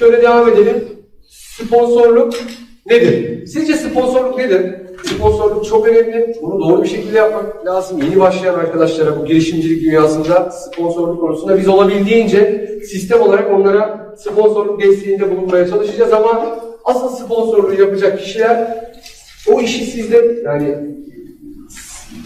Şöyle devam edelim. Sponsorluk nedir? Sizce sponsorluk nedir? Sponsorluk çok önemli. Bunu doğru bir şekilde yapmak lazım. Yeni başlayan arkadaşlara bu girişimcilik dünyasında sponsorluk konusunda biz olabildiğince sistem olarak onlara sponsorluk desteğinde bulunmaya çalışacağız ama asıl sponsorluğu yapacak kişiler o işi sizde yani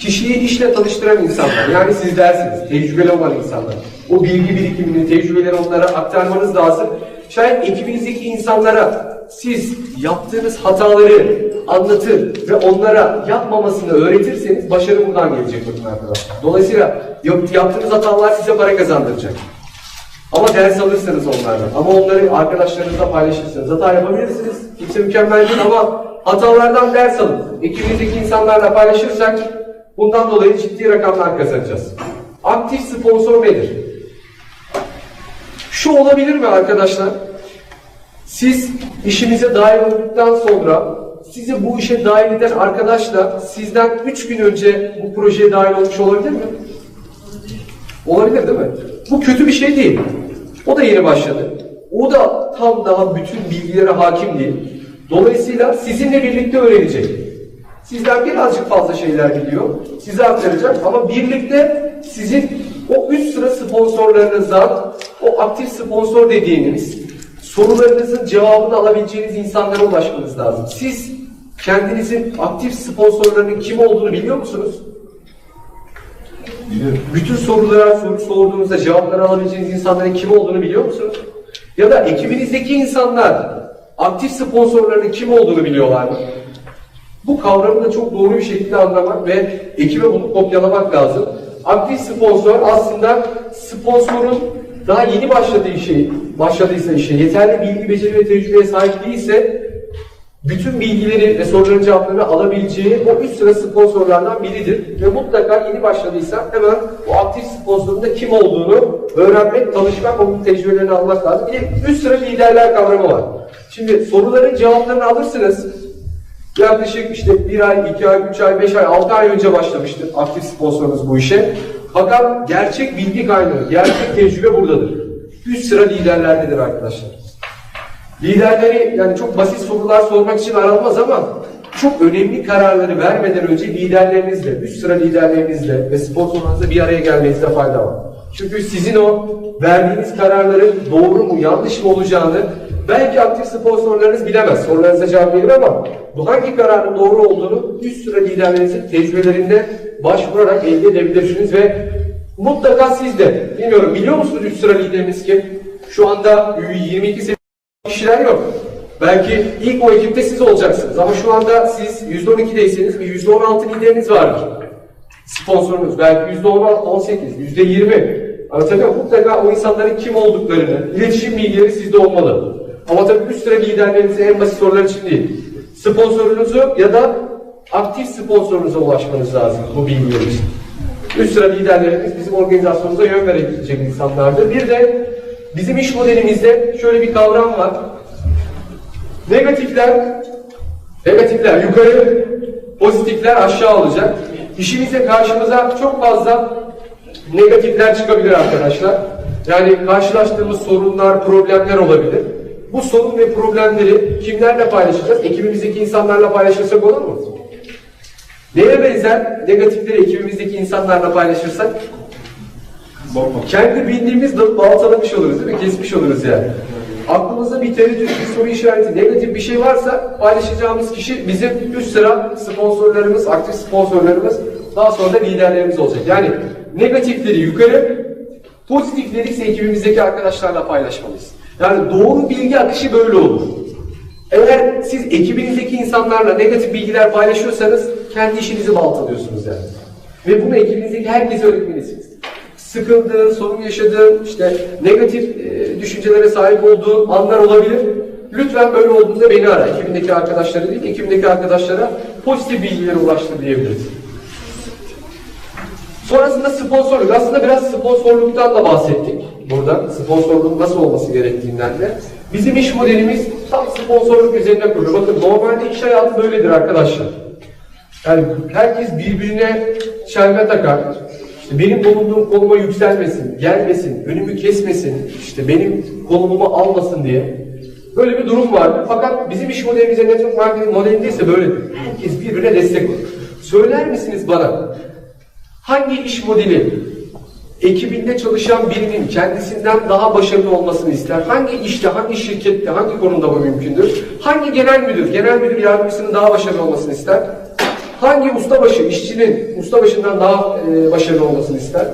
kişiyi işle tanıştıran insanlar. Yani siz dersiniz, tecrübeli olan insanlar. O bilgi birikimini, tecrübeleri onlara aktarmanız lazım. Şayet ekibinizdeki insanlara siz yaptığınız hataları anlatır ve onlara yapmamasını öğretirseniz başarı buradan gelecek bakın arkadaşlar. Dolayısıyla yap- yaptığınız hatalar size para kazandıracak. Ama ders alırsanız onlardan. Ama onları arkadaşlarınızla paylaşırsınız. Hata yapabilirsiniz. Kimse mükemmel değil ama hatalardan ders alın. Ekibimizdeki insanlarla paylaşırsak bundan dolayı ciddi rakamlar kazanacağız. Aktif sponsor nedir? Şu olabilir mi arkadaşlar? Siz işinize dahil olduktan sonra sizi bu işe dahil eden arkadaşla sizden 3 gün önce bu projeye dahil olmuş olabilir mi? Olabilir değil mi? Bu kötü bir şey değil. O da yeni başladı. O da tam daha bütün bilgilere hakim değil. Dolayısıyla sizinle birlikte öğrenecek. Sizden birazcık fazla şeyler biliyor. Size aktaracak ama birlikte sizin o üst sıra sponsorlarınızdan o aktif sponsor dediğiniz sorularınızın cevabını alabileceğiniz insanlara ulaşmanız lazım. Siz kendinizin aktif sponsorlarının kim olduğunu biliyor musunuz? Bütün sorulara soru sorduğunuzda cevapları alabileceğiniz insanların kim olduğunu biliyor musunuz? Ya da ekibinizdeki insanlar aktif sponsorlarının kim olduğunu biliyorlar mı? Bu kavramı da çok doğru bir şekilde anlamak ve ekibe bunu kopyalamak lazım. Aktif sponsor aslında sponsorun daha yeni başladığı işi, başladıysa işe yeterli bilgi, beceri ve tecrübeye sahip değilse bütün bilgileri ve soruların cevaplarını alabileceği o üst sıra sponsorlardan biridir. Ve mutlaka yeni başladıysa hemen o aktif sponsorun da kim olduğunu öğrenmek, tanışmak, onun tecrübelerini almak lazım. Bir de üst sıra liderler kavramı var. Şimdi soruların cevaplarını alırsınız. Yaklaşık işte bir ay, iki ay, üç ay, beş ay, altı ay önce başlamıştır aktif sponsorunuz bu işe. Fakat gerçek bilgi kaynağı, gerçek tecrübe buradadır. Üst sıra liderlerdedir arkadaşlar. Liderleri yani çok basit sorular sormak için aranmaz ama çok önemli kararları vermeden önce liderlerinizle, üst sıra liderlerinizle ve sponsorlarınızla bir araya gelmenizde fayda var. Çünkü sizin o verdiğiniz kararların doğru mu, yanlış mı olacağını belki aktif sponsorlarınız bilemez. Sorularınıza cevap verir ama bu hangi kararın doğru olduğunu üst sıra liderlerinizin tecrübelerinde başvurarak elde edebilirsiniz ve mutlaka siz de, bilmiyorum biliyor musunuz üst sıra lideriniz kim? Şu anda 22 seviyesinde kişiler yok. Belki ilk o ekipte siz olacaksınız ama şu anda siz %12'deyseniz bir %16 lideriniz vardır. Sponsorunuz belki %18, %20. Anlatabiliyor muyum? Mutlaka o insanların kim olduklarını, iletişim bilgileri sizde olmalı. Ama tabii üst sıra liderlerinize en basit sorular için değil. Sponsorunuzu ya da aktif sponsorunuza ulaşmanız lazım bu bilgiler için. Üst sıra liderlerimiz bizim organizasyonumuza yön verebilecek insanlardır. Bir de bizim iş modelimizde şöyle bir kavram var. Negatifler, negatifler yukarı, pozitifler aşağı olacak. İşimizde karşımıza çok fazla negatifler çıkabilir arkadaşlar. Yani karşılaştığımız sorunlar, problemler olabilir. Bu sorun ve problemleri kimlerle paylaşacağız? Ekibimizdeki insanlarla paylaşırsak olur mu? Neye benzer negatifleri ekibimizdeki insanlarla paylaşırsak? Kendi bildiğimiz dalı baltalamış oluruz değil mi? Kesmiş oluruz yani. Aklımızda bir tereddüt, bir soru işareti, negatif bir şey varsa paylaşacağımız kişi bizim üst sıra sponsorlarımız, aktif sponsorlarımız, daha sonra da liderlerimiz olacak. Yani negatifleri yukarı, pozitifleri ise ekibimizdeki arkadaşlarla paylaşmalıyız. Yani doğru bilgi akışı böyle olur. Eğer siz ekibinizdeki insanlarla negatif bilgiler paylaşıyorsanız kendi işinizi baltalıyorsunuz yani. Ve bunu ekibinizdeki herkese öğretmelisiniz. Sıkıldığın, sorun yaşadığın, işte negatif e, düşüncelere sahip olduğun anlar olabilir. Lütfen böyle olduğunda beni ara. Ekibindeki arkadaşları değil, ekibindeki arkadaşlara pozitif bilgileri ulaştır diyebiliriz. Sonrasında sponsorluk. Aslında biraz sponsorluktan da bahsettik burada. Sponsorluğun nasıl olması gerektiğinden de. Bizim iş modelimiz tam sponsorluk üzerine kurulu. Bakın normalde iş hayatı böyledir arkadaşlar. Yani herkes birbirine şerbe takar. İşte benim bulunduğum konuma yükselmesin, gelmesin, önümü kesmesin, işte benim konumumu almasın diye. Böyle bir durum vardı. Fakat bizim iş modelimize network marketing modelinde ise böyle değil. Herkes birbirine destek olur. Söyler misiniz bana hangi iş modeli ekibinde çalışan birinin kendisinden daha başarılı olmasını ister? Hangi işte, hangi şirkette, hangi konumda bu mümkündür? Hangi genel müdür, genel müdür yardımcısının daha başarılı olmasını ister? Hangi ustabaşı, işçinin ustabaşından daha e, başarılı olmasını ister?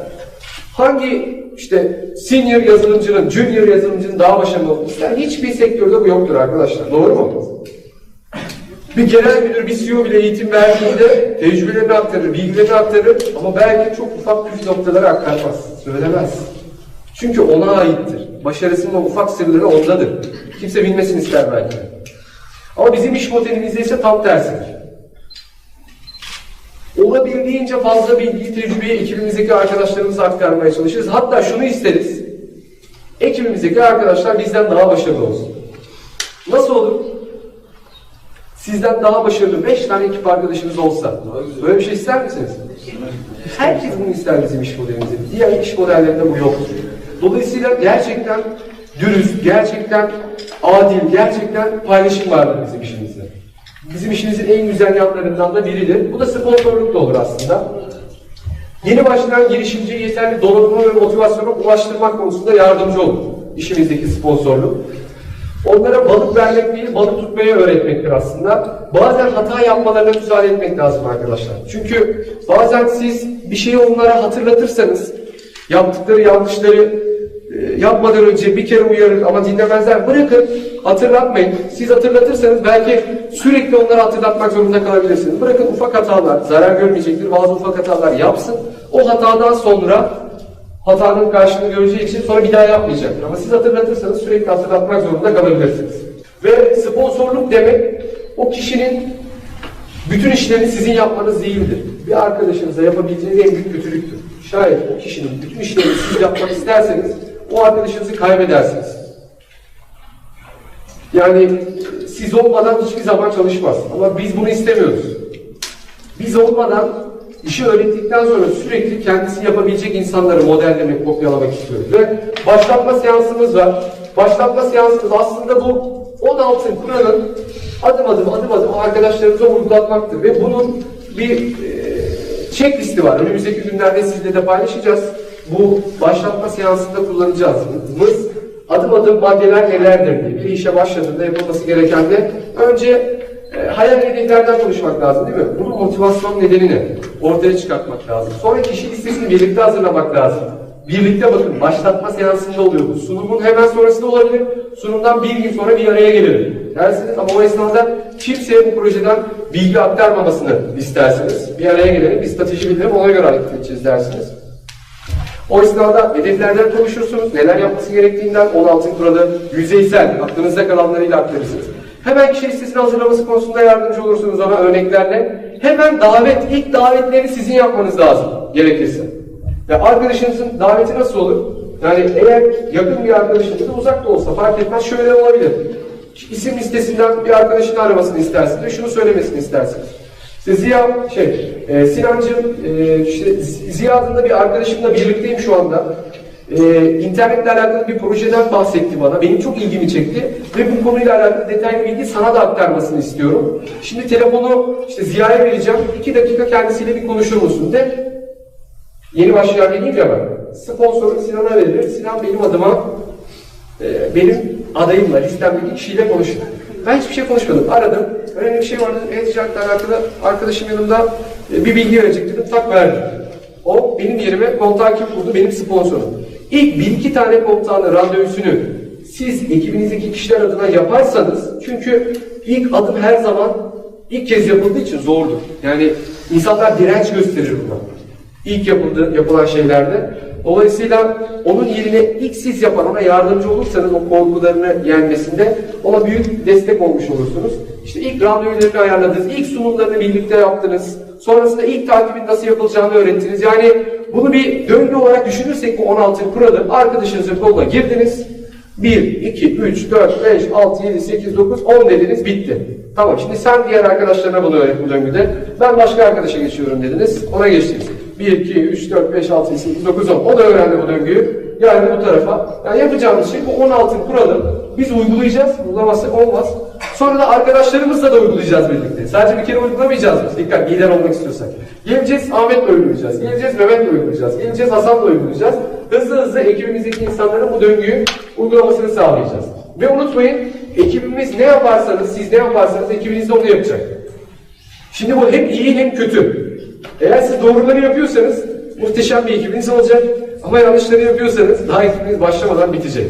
Hangi işte senior yazılımcının, junior yazılımcının daha başarılı olmasını ister? Hiçbir sektörde bu yoktur arkadaşlar. Doğru mu? Bir genel müdür, bir CEO bile eğitim verdiğinde tecrübelerini aktarır, bilgilerini aktarır ama belki çok ufak püf noktaları aktarmaz, söylemez. Çünkü ona aittir. Başarısının o ufak sırları ondadır. Kimse bilmesini ister belki. Ama bizim iş modelimizde ise tam tersidir. Olabildiğince fazla bilgiyi, tecrübeyi ekibimizdeki arkadaşlarımıza aktarmaya çalışırız. Hatta şunu isteriz. Ekibimizdeki arkadaşlar bizden daha başarılı olsun. Nasıl olur? Sizden daha başarılı 5 tane ekip arkadaşınız olsa böyle bir şey ister misiniz? Herkes bunu ister bizim iş modelimizde. Diğer iş modellerinde bu yoktur. Dolayısıyla gerçekten dürüst, gerçekten adil, gerçekten paylaşım vardır bizim işimizde. Bizim işimizin en güzel yanlarından da biridir. Bu da sponsorluk da olur aslında. Yeni başlayan girişimciye yeterli donanımı ve motivasyonu ulaştırmak konusunda yardımcı olur işimizdeki sponsorluk. Onlara balık vermek değil, balık tutmayı öğretmektir aslında. Bazen hata yapmalarına müsaade etmek lazım arkadaşlar. Çünkü bazen siz bir şeyi onlara hatırlatırsanız, yaptıkları yanlışları e, yapmadan önce bir kere uyarır ama dinlemezler. Bırakın, hatırlatmayın. Siz hatırlatırsanız belki sürekli onlara hatırlatmak zorunda kalabilirsiniz. Bırakın ufak hatalar, zarar görmeyecektir. Bazı ufak hatalar yapsın. O hatadan sonra hatanın karşılığını göreceği için sonra bir daha yapmayacaktır. Ama siz hatırlatırsanız sürekli hatırlatmak zorunda kalabilirsiniz. Ve sponsorluk demek o kişinin bütün işlerini sizin yapmanız değildir. Bir arkadaşınıza yapabileceğiniz en büyük kötülüktür. Şayet o kişinin bütün işlerini siz yapmak isterseniz o arkadaşınızı kaybedersiniz. Yani siz olmadan hiçbir zaman çalışmaz. Ama biz bunu istemiyoruz. Biz olmadan işi öğrettikten sonra sürekli kendisi yapabilecek insanları modellemek, kopyalamak istiyoruz. Ve başlatma seansımız var. Başlatma seansımız aslında bu 16 kuralın adım adım adım adım arkadaşlarımıza uygulatmaktır. Ve bunun bir e, checklisti var. Önümüzdeki günlerde sizle de paylaşacağız. Bu başlatma seansında kullanacağız. Adım adım maddeler nelerdir diye. Bir işe başladığında yapılması gereken de önce e, hayal hedeflerden konuşmak lazım değil mi? Bunun motivasyon nedenini ortaya çıkartmak lazım. Sonra kişi listesini birlikte hazırlamak lazım. Birlikte bakın başlatma seansında oluyor bu. Sunumun hemen sonrasında olabilir. Sunumdan bir gün sonra bir araya gelelim. Dersiniz ama o esnada kimseye bu projeden bilgi aktarmamasını istersiniz. Bir araya gelelim, bir strateji bildirim ona göre hareket edeceğiz dersiniz. O esnada hedeflerden konuşursunuz, neler yapması gerektiğinden 16 kuralı yüzeysel, aklınızda kalanlarıyla aktarırsınız. Hemen kişi listesini hazırlaması konusunda yardımcı olursunuz ona örneklerle. Hemen davet, ilk davetleri sizin yapmanız lazım gerekirse. Ya arkadaşınızın daveti nasıl olur? Yani eğer yakın bir arkadaşınız da uzak da olsa fark etmez şöyle olabilir. İsim listesinden bir arkadaşını aramasını istersiniz ve şunu söylemesini istersiniz. İşte Ziya, şey, e, Sinancığım, e, işte Ziya adında bir arkadaşımla birlikteyim şu anda. E, internetle alakalı bir projeden bahsetti bana. Benim çok ilgimi çekti. Ve bu konuyla alakalı detaylı bilgi sana da aktarmasını istiyorum. Şimdi telefonu işte Ziya'ya vereceğim. İki dakika kendisiyle bir konuşur musun de. Yeni başlayan dediğim ya ben. Sponsoru Sinan'a verilir. Sinan benim adıma e, benim adayımla, listemdeki kişiyle konuştu. Ben hiçbir şey konuşmadım. Aradım. Önemli bir şey vardı. E-ticaretle alakalı arkadaşım yanımda e, bir bilgi verecek dedim. Tak verdi. O benim yerime kontağı kim kurdu? Benim sponsorum. İlk bir iki tane kontağını, randevusunu siz ekibinizdeki kişiler adına yaparsanız çünkü ilk adım her zaman ilk kez yapıldığı için zordur. Yani insanlar direnç gösterir buna. İlk yapıldığı, yapılan şeylerde. Dolayısıyla onun yerine ilk siz yapan, ona yardımcı olursanız o korkularını yenmesinde ona büyük destek olmuş olursunuz. İşte ilk randevularını ayarladınız, ilk sunumlarını birlikte yaptınız. Sonrasında ilk takibin nasıl yapılacağını öğrettiniz. Yani bunu bir döngü olarak düşünürsek bu 16 kuralı arkadaşınızın koluna girdiniz. 1, 2, 3, 4, 5, 6, 7, 8, 9, 10 dediniz bitti. Tamam şimdi sen diğer arkadaşlarına bunu öğret bu döngüde. Ben başka arkadaşa geçiyorum dediniz. Ona geçtiniz. 1, 2, 3, 4, 5, 6, 7, 8, 9, 10. O da öğrendi bu döngüyü. Yani bu tarafa. Yani yapacağımız şey bu 16 kuralı biz uygulayacağız. Uygulamazsak olmaz. Sonra da arkadaşlarımızla da uygulayacağız birlikte. Sadece bir kere uygulamayacağız biz. Dikkat lider olmak istiyorsak. Geleceğiz Ahmet'le uygulayacağız. Geleceğiz Mehmet'le uygulayacağız. Geleceğiz Hasan'la uygulayacağız. Hızlı hızlı ekibimizdeki insanların bu döngüyü uygulamasını sağlayacağız. Ve unutmayın ekibimiz ne yaparsanız siz ne yaparsanız ekibiniz de onu yapacak. Şimdi bu hem iyi hem kötü. Eğer siz doğruları yapıyorsanız muhteşem bir ekibiniz olacak. Ama yanlışları yapıyorsanız daha ekibiniz başlamadan bitecek.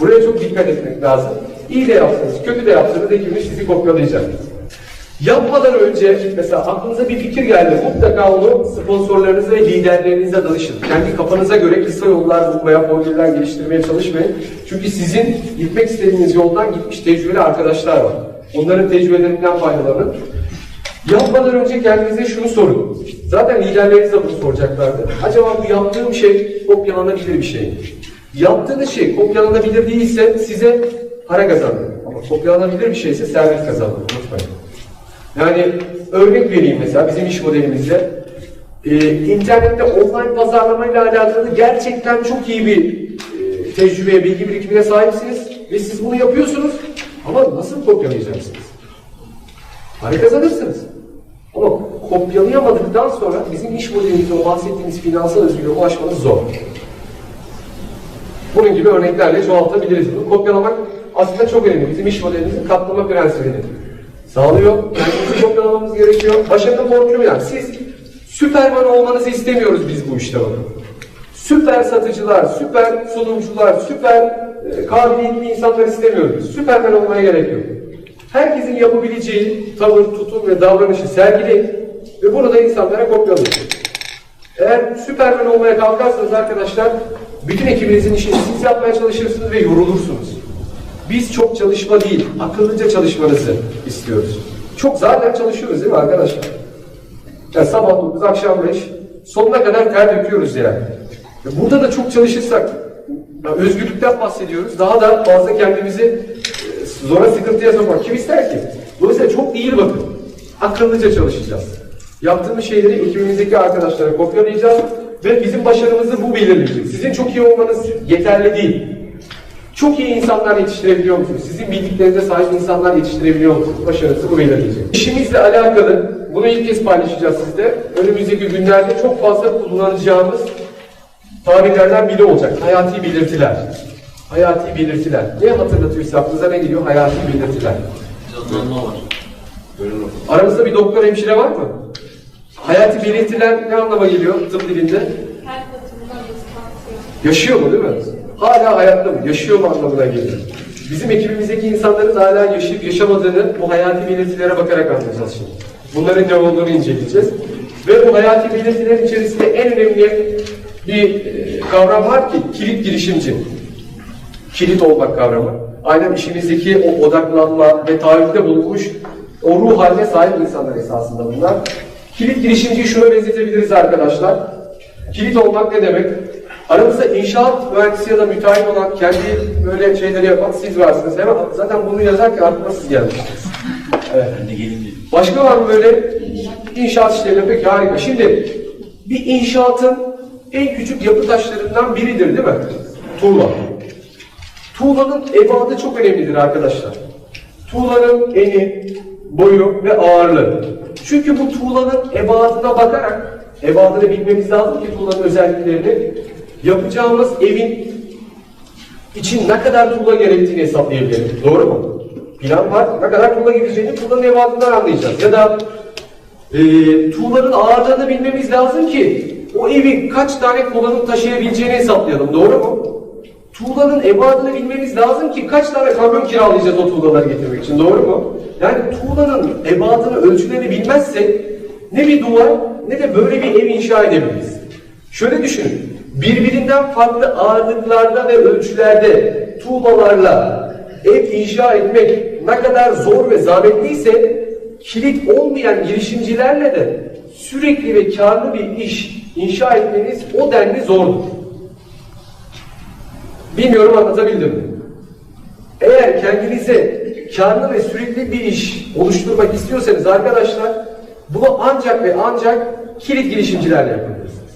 Buraya çok dikkat etmek lazım. İyi de yapsanız, kötü de yapsanız ekibiniz sizi kopyalayacak. Yapmadan önce mesela aklınıza bir fikir geldi. Mutlaka onu sponsorlarınıza ve liderlerinize danışın. Kendi kafanıza göre kısa yollar bulmaya, formüller geliştirmeye çalışmayın. Çünkü sizin gitmek istediğiniz yoldan gitmiş tecrübeli arkadaşlar var. Onların tecrübelerinden faydalanın. Yapmadan önce kendinize şunu sorun. Zaten liderleriniz de bunu soracaklardı. Acaba bu yaptığım şey kopyalanabilir bir şey mi? Yaptığınız şey kopyalanabilir değilse size para kazandırır. Ama kopyalanabilir bir şeyse servet kazandırır. Unutmayın. Yani örnek vereyim mesela bizim iş modelimizde. Ee, internette online pazarlamayla alakalı gerçekten çok iyi bir e, tecrübeye, bilgi birikimine sahipsiniz ve siz bunu yapıyorsunuz ama nasıl kopyalayacaksınız? Para kazanırsınız. Ama kopyalayamadıktan sonra bizim iş modelimizde o bahsettiğimiz finansal özgürlüğe ulaşmanız zor. Bunun gibi örneklerle çoğaltabiliriz bunu. Kopyalamak aslında çok önemli. Bizim iş modelimizin katlama prensibini sağlıyor. Kendimizi kopyalamamız gerekiyor. Başarının formülü siz süperman olmanızı istemiyoruz biz bu işte bakın. Süper satıcılar, süper sunumcular, süper e, kabiliyetli insanlar istemiyoruz. Süpermen olmaya gerek yok. Herkesin yapabileceği tavır, tutum ve davranışı sergileyin ve bunu da insanlara kopyalayın. Eğer süpermen olmaya kalkarsanız arkadaşlar bütün ekibinizin işini siz yapmaya çalışırsınız ve yorulursunuz. Biz çok çalışma değil, akıllıca çalışmanızı istiyoruz. Çok zaten çalışıyoruz değil mi arkadaşlar? Yani sabah 9, akşam 5, sonuna kadar ter döküyoruz yani. Ya Burada da çok çalışırsak, özgürlükten bahsediyoruz. Daha da fazla kendimizi zora sıkıntıya sokmak kim ister ki? Dolayısıyla çok değil bakın. Akıllıca çalışacağız. Yaptığımız şeyleri ekibimizdeki arkadaşlara kopyalayacağız ve bizim başarımızı bu belirleyecek. Sizin çok iyi olmanız yeterli değil. Çok iyi insanlar yetiştirebiliyor musunuz? Sizin bildiklerinize sahip insanlar yetiştirebiliyor musunuz? Başarısı bu belirleyecek. İşimizle alakalı, bunu ilk kez paylaşacağız sizde. Önümüzdeki günlerde çok fazla kullanacağımız tabirlerden biri olacak. Hayati belirtiler. Hayati belirtiler. Ne hatırlatıyorsa aklınıza ne geliyor? Hayati belirtiler. Canlanma var. Aramızda bir doktor hemşire var mı? Hayati belirtiler ne anlama geliyor tıp dilinde? Yaşıyor mu değil mi? Hala hayatta mı? Yaşıyor mu anlamına geliyor. Bizim ekibimizdeki insanların hala yaşayıp yaşamadığını bu hayati belirtilere bakarak anlayacağız şimdi. Bunların ne olduğunu inceleyeceğiz. Ve bu hayati belirtilerin içerisinde en önemli bir e, kavram var ki kilit girişimci. Kilit olmak kavramı. Aynen işimizdeki o odaklanma ve taahhütte bulunmuş o ruh haline sahip insanlar esasında bunlar. Kilit girişimciyi şuna benzetebiliriz arkadaşlar. Kilit olmak ne demek? Aramızda inşaat mühendisi ya da müteahhit olan kendi böyle şeyleri yapan siz varsınız. Hemen zaten bunu yazarken aklıma siz gelmiştiniz. Evet. Başka var mı böyle inşaat işlerine peki harika. Şimdi bir inşaatın en küçük yapı taşlarından biridir değil mi? Tuğla. Tuğlanın ebadı çok önemlidir arkadaşlar. Tuğlanın eni, boyu ve ağırlığı. Çünkü bu tuğlanın ebadına bakarak, ebadını bilmemiz lazım ki tuğlanın özelliklerini, yapacağımız evin için ne kadar tuğla gerektiğini hesaplayabilirim. Doğru mu? Plan var. Ne kadar tuğla gideceğini tuğlanın evadından anlayacağız. Ya da e, tuğlanın ağırlığını bilmemiz lazım ki o evi kaç tane tuğlanın taşıyabileceğini hesaplayalım. Doğru mu? Tuğlanın ebadını bilmemiz lazım ki kaç tane kamyon kiralayacağız o tuğlaları getirmek için. Doğru mu? Yani tuğlanın ebadını, ölçülerini bilmezsek ne bir duvar ne de böyle bir ev inşa edebiliriz. Şöyle düşünün. Birbirinden farklı ağırlıklarda ve ölçülerde tuğlalarla ev inşa etmek ne kadar zor ve zahmetliyse kilit olmayan girişimcilerle de sürekli ve karlı bir iş inşa etmeniz o denli zordur. Bilmiyorum anlatabildim mi? Eğer kendinize karlı ve sürekli bir iş oluşturmak istiyorsanız arkadaşlar bunu ancak ve ancak kilit girişimcilerle yapabilirsiniz.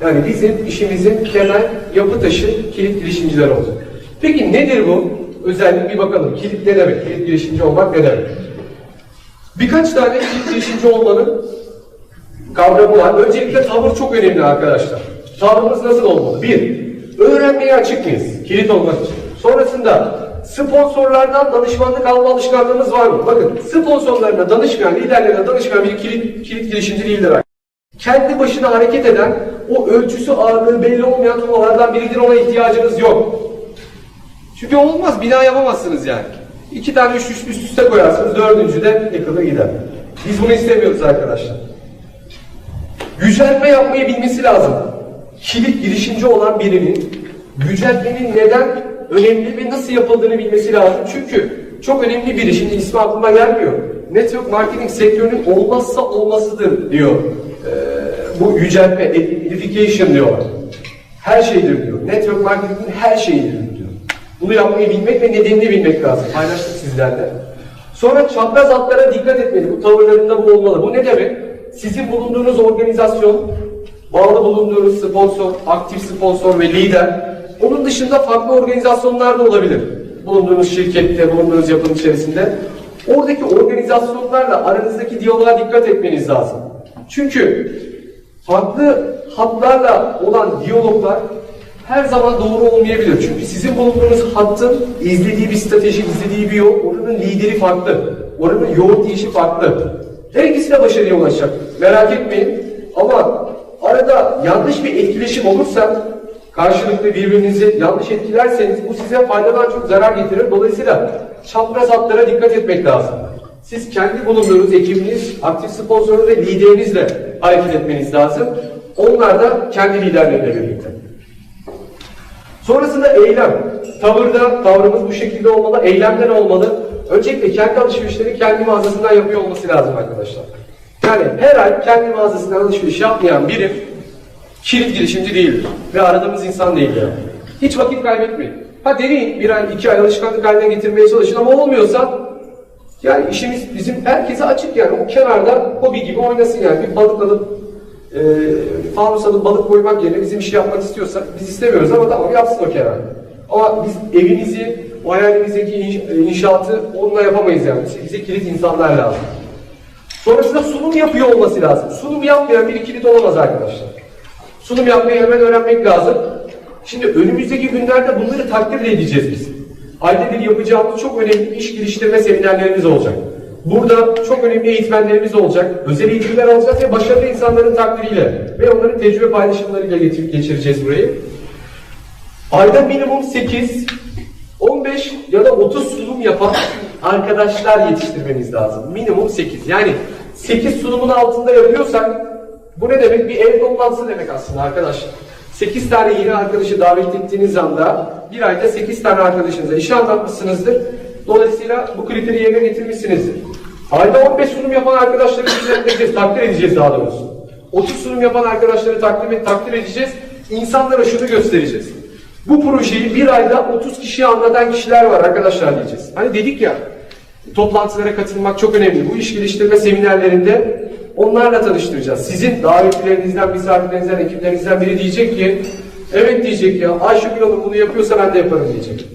Yani bizim işimizin temel yapı taşı kilit girişimciler olacak. Peki nedir bu? Özellik bir bakalım. Kilit ne demek? Kilit girişimci olmak ne demek? Birkaç tane kilit girişimci olmanın kavramı var. Öncelikle tavır çok önemli arkadaşlar. Tavrımız nasıl olmalı? Bir, öğrenmeye açık? Kilit olmak için. Sonrasında sponsorlardan danışmanlık alma alışkanlığımız var mı? Bakın sponsorlarına danışmayan, liderlerine danışmayan bir kilit, kilit girişimci değildir. Kendi başına hareket eden, o ölçüsü ağırlığı belli olmayan turmalardan biridir. Ona ihtiyacınız yok. Çünkü olmaz, bina yapamazsınız yani. İki tane üst üst, üst üste koyarsınız, dördüncü de yıkılır gider. Biz bunu istemiyoruz arkadaşlar. Yüceltme yapmayı bilmesi lazım. Kilit girişimci olan birinin yüceltmenin neden önemli ve nasıl yapıldığını bilmesi lazım. Çünkü çok önemli biri, şimdi ismi aklıma gelmiyor. Network marketing sektörünün olmazsa olmasıdır diyor. Ee, bu yüceltme, edification diyorlar. Her şeydir diyor. Network marketingin her şeyidir diyor. Bunu yapmayı bilmek ve nedenini bilmek lazım. Paylaştık sizlerle. Sonra çapraz hatlara dikkat etmeli. Bu tavırlarında bu olmalı. Bu ne demek? Sizin bulunduğunuz organizasyon, bağlı bulunduğunuz sponsor, aktif sponsor ve lider, onun dışında farklı organizasyonlar da olabilir. Bulunduğunuz şirkette, bulunduğunuz yapının içerisinde. Oradaki organizasyonlarla aranızdaki diyaloğa dikkat etmeniz lazım. Çünkü farklı hatlarla olan diyaloglar her zaman doğru olmayabilir. Çünkü sizin bulunduğunuz hattın izlediği bir strateji, izlediği bir yol, oranın lideri farklı. Oranın yoğun işi farklı. Her ikisi de başarıya ulaşacak. Merak etmeyin. Ama arada yanlış bir etkileşim olursa, karşılıklı birbirinizi yanlış etkilerseniz bu size faydadan çok zarar getirir. Dolayısıyla çapraz hatlara dikkat etmek lazım. Siz kendi bulunduğunuz ekibiniz, aktif sponsorunuz ve liderinizle hareket etmeniz lazım. Onlar da kendi liderleriyle birlikte. Sonrasında eylem. Tavırda, tavrımız bu şekilde olmalı. Eylemden olmalı. Öncelikle kendi alışverişleri kendi mağazasından yapıyor olması lazım arkadaşlar. Yani her ay kendi mağazasından alışveriş yapmayan biri kilit girişimci değildir. Ve aradığımız insan değil yani. Hiç vakit kaybetmeyin. Ha deneyin bir ay, iki ay alışkanlık haline getirmeye çalışın ama olmuyorsa yani işimiz bizim herkese açık yani. O kenarda hobi gibi oynasın yani. Bir balık alıp e, fanus alıp balık koymak yerine bizim işi yapmak istiyorsa biz istemiyoruz ama tamam yapsın o kenarda. Ama biz evinizi, o hayalinizdeki inş- inşaatı onunla yapamayız yani. Bize kilit insanlar lazım. Sonrasında sunum yapıyor olması lazım. Sunum yapmayan biri kilit olamaz arkadaşlar. Sunum yapmayı hemen öğrenmek lazım. Şimdi önümüzdeki günlerde bunları takdir de edeceğiz biz. Ayda bir yapacağımız çok önemli iş geliştirme seminerlerimiz olacak. Burada çok önemli eğitmenlerimiz olacak. Özel eğitimler alacağız ve başarılı insanların takdiriyle ve onların tecrübe paylaşımlarıyla geçireceğiz burayı. Ayda minimum 8, 15 ya da 30 sunum yapan arkadaşlar yetiştirmeniz lazım. Minimum 8. Yani 8 sunumun altında yapıyorsak bu ne demek? Bir ev toplantısı demek aslında arkadaşlar. 8 tane yeni arkadaşı davet ettiğiniz anda bir ayda 8 tane arkadaşınıza işi anlatmışsınızdır. Dolayısıyla bu kriteri yerine getirmişsinizdir. Ayda 15 sunum yapan arkadaşları edeceğiz, takdir edeceğiz daha doğrusu. 30 sunum yapan arkadaşları takdir, takdir edeceğiz. İnsanlara şunu göstereceğiz. Bu projeyi bir ayda 30 kişiye anlatan kişiler var arkadaşlar diyeceğiz. Hani dedik ya toplantılara katılmak çok önemli. Bu iş geliştirme seminerlerinde onlarla tanıştıracağız. Sizin davetlilerinizden, misafirlerinizden, ekiplerinizden biri diyecek ki evet diyecek ya Ayşegül Hanım bunu yapıyorsa ben de yaparım diyecek.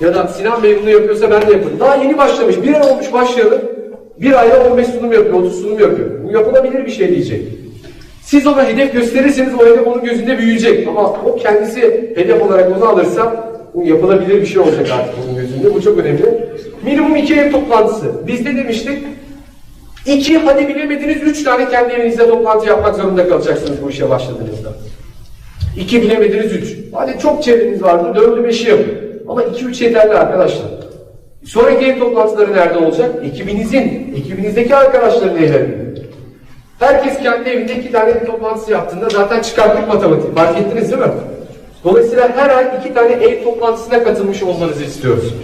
Ya da Sinan Bey bunu yapıyorsa ben de yaparım. Daha yeni başlamış. Bir ay olmuş başlayalı. Bir ayda 15 sunum yapıyor, 30 sunum yapıyor. Bu yapılabilir bir şey diyecek. Siz ona hedef gösterirseniz o hedef onun gözünde büyüyecek. Ama o kendisi hedef olarak onu alırsa bu yapılabilir bir şey olacak artık onun gözünde. Bu çok önemli. Minimum iki ev toplantısı. Biz de demiştik iki hadi bilemediniz üç tane kendi evinizde toplantı yapmak zorunda kalacaksınız bu işe başladığınızda. İki bilemediniz üç. Hadi çok çevreniz vardır dördü beşi yapın. Ama iki üç yeterli arkadaşlar. Sonraki ev toplantıları nerede olacak? Ekibinizin, ekibinizdeki arkadaşların evlerinde. Herkes kendi evinde iki tane ev toplantısı yaptığında zaten çıkarttık matematiği. Fark ettiniz değil mi? Dolayısıyla her ay iki tane ev toplantısına katılmış olmanızı istiyoruz.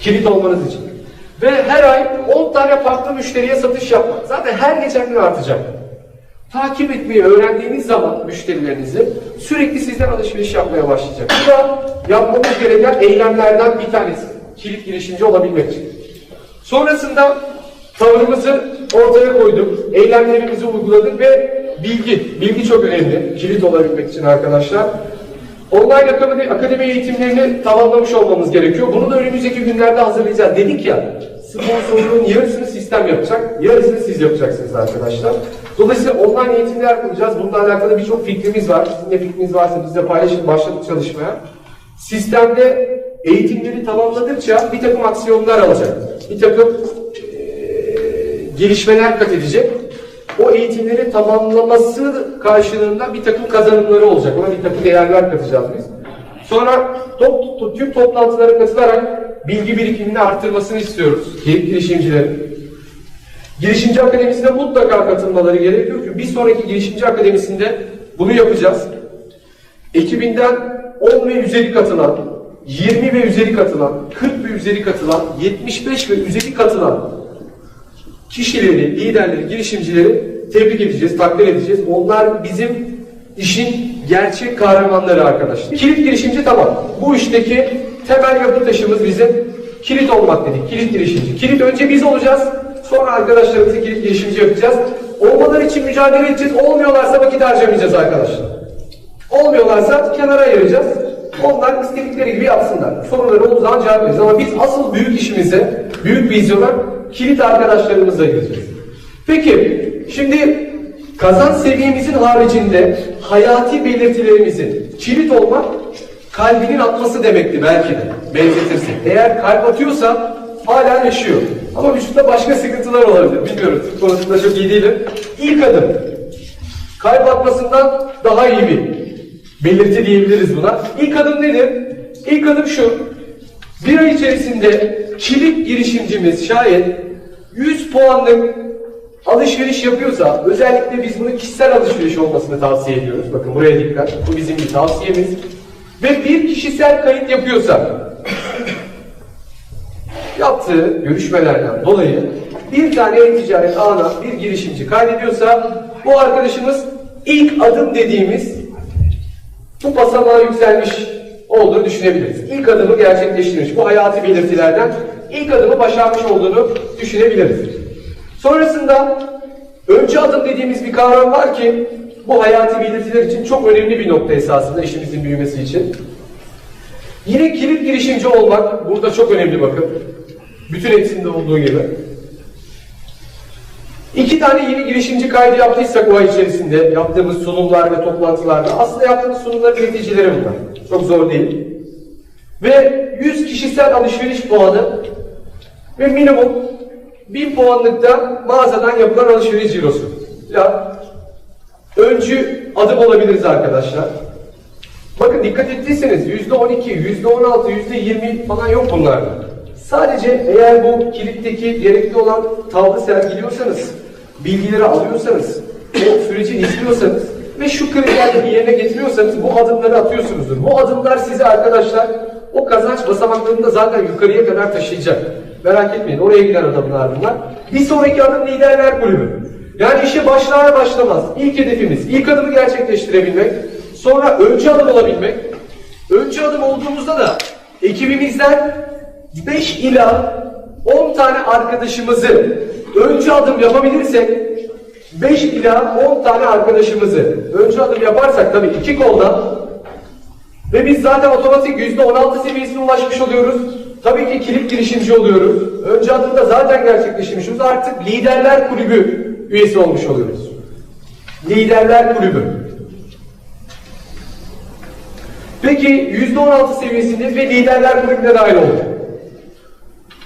Kilit olmanız için. Ve her ay 10 tane farklı müşteriye satış yapmak. Zaten her geçen gün artacak. Takip etmeyi öğrendiğiniz zaman müşterilerinizi sürekli sizden alışveriş yapmaya başlayacak. Bu da yapmamız gereken eylemlerden bir tanesi. Kilit girişimci olabilmek için. Sonrasında tavrımızı ortaya koyduk, eylemlerimizi uyguladık ve bilgi. Bilgi çok önemli. Kilit olabilmek için arkadaşlar. Online akademi, akademi eğitimlerini tamamlamış olmamız gerekiyor. Bunu da önümüzdeki günlerde hazırlayacağız. Dedik ya, sponsorluğun yarısını sistem yapacak, yarısını siz yapacaksınız arkadaşlar. Dolayısıyla online eğitimler kuracağız. Bununla alakalı birçok fikrimiz var. Sizin de fikriniz varsa bizle paylaşın, başladık çalışmaya. Sistemde eğitimleri tamamladıkça bir takım aksiyonlar alacak. Bir takım gelişmeler kat edecek. O eğitimleri tamamlaması karşılığında bir takım kazanımları olacak. Ona bir takım değerler katacağız biz. Sonra top, to- tüm toplantılara katılarak bilgi birikimini arttırmasını istiyoruz gir- girişimcilerin. Girişimci akademisine mutlaka katılmaları gerekiyor ki bir sonraki girişimci akademisinde bunu yapacağız. Ekibinden 10 ve üzeri katılan, 20 ve üzeri katılan, 40 ve üzeri katılan, 75 ve üzeri katılan kişileri, liderleri, girişimcileri tebrik edeceğiz, takdir edeceğiz. Onlar bizim işin gerçek kahramanları arkadaşlar. Kilit girişimci tamam. Bu işteki temel yapı taşımız bizim kilit olmak dedik. Kilit girişimci. Kilit önce biz olacağız. Sonra arkadaşlarımızı kilit girişimci yapacağız. Olmaları için mücadele edeceğiz. Olmuyorlarsa vakit harcamayacağız arkadaşlar. Olmuyorlarsa kenara ayıracağız. Onlar istedikleri gibi yapsınlar. Soruları olduğu zaman cevap veririz. Ama biz asıl büyük işimize, büyük vizyona kilit arkadaşlarımızla gireceğiz. Peki, şimdi kazanç seviyemizin haricinde hayati belirtilerimizin kilit olmak kalbinin atması demekti belki de benzetirsek. Eğer kalp atıyorsa hala yaşıyor. Ama vücutta başka sıkıntılar olabilir. Bilmiyorum. Tıp konusunda çok iyi değilim. İlk adım kalp atmasından daha iyi bir belirti diyebiliriz buna. İlk adım nedir? İlk adım şu. Bir ay içerisinde kilit girişimcimiz şayet 100 puanlık alışveriş yapıyorsa, özellikle biz bunu kişisel alışveriş olmasını tavsiye ediyoruz. Bakın buraya dikkat. Bu bizim bir tavsiyemiz. Ve bir kişisel kayıt yapıyorsa, yaptığı görüşmelerden dolayı bir tane e-ticaret ağına bir girişimci kaydediyorsa bu arkadaşımız ilk adım dediğimiz bu basamağa yükselmiş olduğunu düşünebiliriz. İlk adımı gerçekleştirmiş. Bu hayati belirtilerden ilk adımı başarmış olduğunu düşünebiliriz. Sonrasında öncü adım dediğimiz bir kavram var ki bu hayati belirtiler için çok önemli bir nokta esasında işimizin büyümesi için. Yine kilit girişimci olmak burada çok önemli bakın. Bütün hepsinde olduğu gibi. İki tane yeni girişimci kaydı yaptıysak o ay içerisinde yaptığımız sunumlar ve toplantılarda aslında yaptığımız sunumların neticeleri bunlar. Çok zor değil. Ve 100 kişisel alışveriş puanı ve minimum 1000 puanlıkta mağazadan yapılan alışveriş cirosu. Ya öncü adım olabiliriz arkadaşlar. Bakın dikkat ettiyseniz yüzde 12, yüzde 16, yüzde 20 falan yok bunlarda. Sadece eğer bu kilitteki gerekli olan tavrı sergiliyorsanız, bilgileri alıyorsanız, o süreci izliyorsanız ve şu kriterleri yerine getiriyorsanız bu adımları atıyorsunuzdur. Bu adımlar sizi arkadaşlar o kazanç basamaklarında zaten yukarıya kadar taşıyacak. Merak etmeyin oraya giden adımlar bunlar. Bir sonraki adım liderler kulübü. Yani işe başlar başlamaz. İlk hedefimiz, ilk adımı gerçekleştirebilmek. Sonra öncü adım olabilmek. Öncü adım olduğumuzda da ekibimizden 5 ila 10 tane arkadaşımızı öncü adım yapabilirsek 5 ila 10 tane arkadaşımızı öncü adım yaparsak tabii iki koldan ve biz zaten otomatik %16 seviyesine ulaşmış oluyoruz. Tabii ki kilit girişimci oluyoruz. Önce adımda zaten gerçekleşmişiz. Artık liderler kulübü üyesi olmuş oluyoruz. Liderler kulübü. Peki %16 seviyesinde ve liderler kulübüne dahil olduk.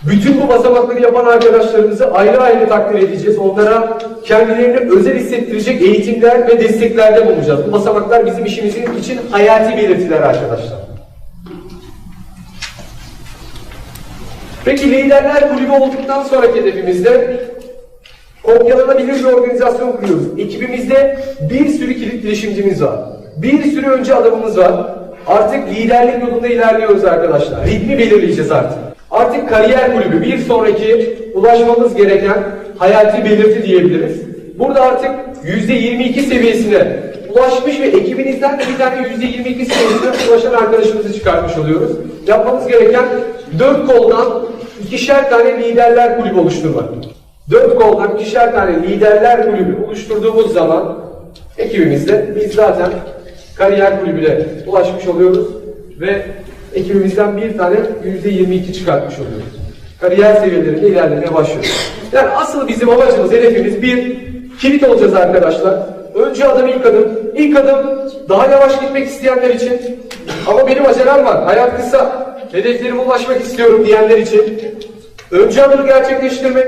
Bütün bu basamakları yapan arkadaşlarımızı ayrı ayrı takdir edeceğiz. Onlara kendilerini özel hissettirecek eğitimler ve desteklerde bulunacağız. Bu basamaklar bizim işimizin için hayati belirtiler arkadaşlar. Peki liderler kulübü olduktan sonraki hedefimizde kopyalanabilir bir organizasyon kuruyoruz. Ekibimizde bir sürü kilit girişimcimiz var. Bir sürü önce adımımız var. Artık liderlik yolunda ilerliyoruz arkadaşlar. Ritmi belirleyeceğiz artık. Artık kariyer kulübü bir sonraki ulaşmamız gereken hayati belirti diyebiliriz. Burada artık %22 seviyesine ulaşmış ve ekibinizden de bir tane %22 seviyesine ulaşan arkadaşımızı çıkartmış oluyoruz. Yapmamız gereken dört koldan ikişer tane liderler kulübü oluşturmak. Dört koldan ikişer tane liderler kulübü oluşturduğumuz zaman ekibimizde biz zaten kariyer kulübüne ulaşmış oluyoruz ve ekibimizden bir tane %22 çıkartmış oluyoruz. Kariyer seviyelerinde ilerlemeye başlıyoruz. Yani asıl bizim amacımız, hedefimiz bir, kilit olacağız arkadaşlar. Önce adım ilk adım. İlk adım daha yavaş gitmek isteyenler için ama benim acelem var, hayat kısa, hedeflerime ulaşmak istiyorum diyenler için önce adımı gerçekleştirmek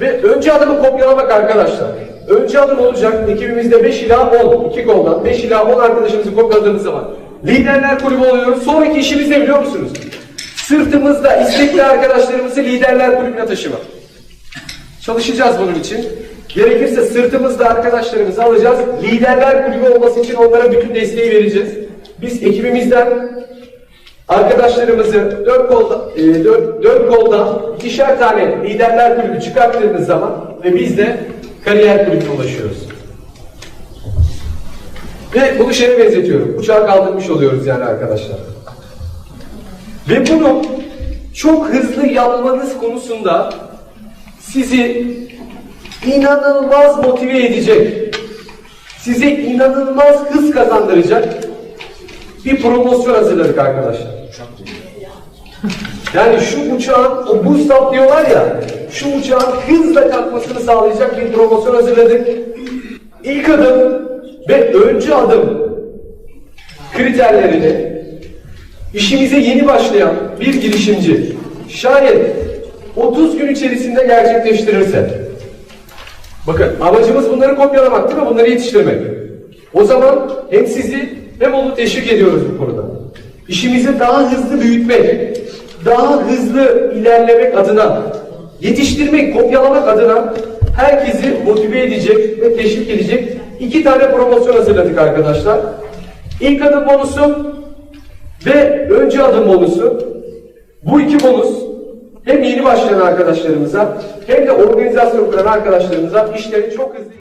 ve önce adımı kopyalamak arkadaşlar. Önce adım olacak. Ekibimizde 5 ila 10, 2 koldan 5 ila 10 arkadaşımızı kopyaladığımız zaman liderler kulübü oluyoruz. Sonraki işimiz ne biliyor musunuz? Sırtımızda istekli arkadaşlarımızı liderler kulübüne taşımak. Çalışacağız bunun için. Gerekirse sırtımızda arkadaşlarımızı alacağız. Liderler kulübü olması için onlara bütün desteği vereceğiz. Biz ekibimizden arkadaşlarımızı dört kolda, e, dört, dört kolda ikişer tane liderler kulübü çıkarttığımız zaman ve biz de kariyer kulübüne ulaşıyoruz. Ve bunu şeye benzetiyorum. Uçağı kaldırmış oluyoruz yani arkadaşlar. Ve bunu çok hızlı yapmanız konusunda sizi inanılmaz motive edecek, size inanılmaz hız kazandıracak bir promosyon hazırladık arkadaşlar. Yani şu uçağın, o boost up diyorlar ya, şu uçağın hızla kalkmasını sağlayacak bir promosyon hazırladık. İlk adım ve öncü adım kriterlerini işimize yeni başlayan bir girişimci şayet 30 gün içerisinde gerçekleştirirse bakın amacımız bunları kopyalamak değil mi? Bunları yetiştirmek. O zaman hem sizi hem onu teşvik ediyoruz bu konuda. İşimizi daha hızlı büyütmek, daha hızlı ilerlemek adına, yetiştirmek, kopyalamak adına herkesi motive edecek ve teşvik edecek iki tane promosyon hazırladık arkadaşlar. İlk adım bonusu ve önce adım bonusu. Bu iki bonus hem yeni başlayan arkadaşlarımıza hem de organizasyon kuran arkadaşlarımıza işleri çok hızlı